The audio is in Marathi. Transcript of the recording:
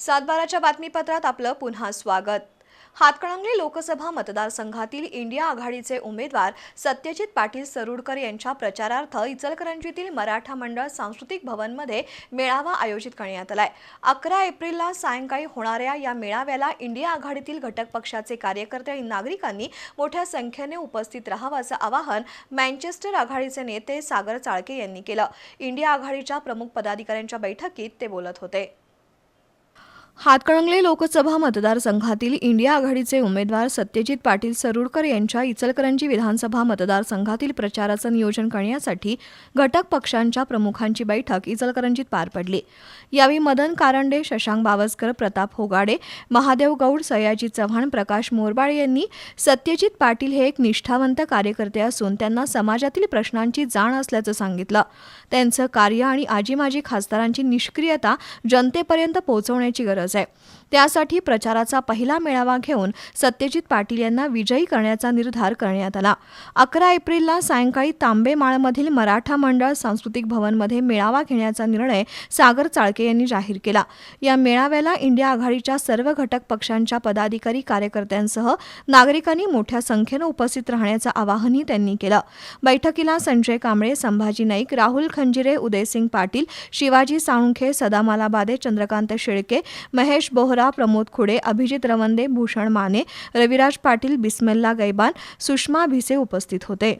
सातबाराच्या बातमीपत्रात आपलं पुन्हा स्वागत. हातकणंगले लोकसभा मतदारसंघातील इंडिया आघाडीचे उमेदवार सत्यजित पाटील सरुडकर यांच्या प्रचारार्थ इचलकरंजीतील मराठा मंडळ सांस्कृतिक भवनमध्ये मेळावा आयोजित करण्यात आलाय. अकरा एप्रिलला सायंकाळी होणाऱ्या या मेळाव्याला इंडिया आघाडीतील घटक पक्षाचे कार्यकर्ते आणि नागरिकांनी मोठ्या संख्येने उपस्थित राहावं असं आवाहन मँचेस्टर आघाडीचे नेते सागर चाळके यांनी केलं. इंडिया आघाडीच्या प्रमुख पदाधिकाऱ्यांच्या बैठकीत ते बोलत होते. हातकणंगले लोकसभा मतदारसंघातील इंडिया आघाडीचे उमेदवार सत्यजित पाटील सरुडकर यांच्या इचलकरंजी विधानसभा मतदारसंघातील प्रचाराचं नियोजन करण्यासाठी घटक पक्षांच्या प्रमुखांची बैठक इचलकरंजीत पार पडली. यावेळी मदन कारंडे शशांक बावस्कर प्रताप होगाडे महादेव गौड सयाजी चव्हाण प्रकाश मोरबाळे यांनी सत्यजित पाटील हे एक निष्ठावंत कार्यकर्ते असून त्यांना समाजातील प्रश्नांची जाण असल्याचं सांगितलं. त्यांचं कार्य आणि आजी माजी खासदारांची निष्क्रियता जनतेपर्यंत पोहोचवण्याची गरज गरज आहे. त्यासाठी प्रचाराचा पहिला मेळावा घेऊन सत्यजित पाटील यांना विजयी करण्याचा निर्धार करण्यात आला. अकरा एप्रिलला सायंकाळी तांबेमाळमधील मराठा मंडळ सांस्कृतिक भवनमध्ये मेळावा घेण्याचा निर्णय सागर चाळके यांनी जाहीर केला. या मेळाव्याला इंडिया आघाडीच्या सर्व घटक पक्षांच्या पदाधिकारी कार्यकर्त्यांसह नागरिकांनी मोठ्या संख्येनं उपस्थित राहण्याचं आवाहनही त्यांनी केलं. बैठकीला संजय कांबळे संभाजी नाईक राहुल खंजिरे उदयसिंग पाटील शिवाजी साळुंखे सदामाला बादे चंद्रकांत शेळके महेश बोहरा प्रमोद खुडे अभिजित रवंदे भूषण माने रविराज पाटील बिस्मेल्ला गैबान सुषमा भिसे उपस्थित होते।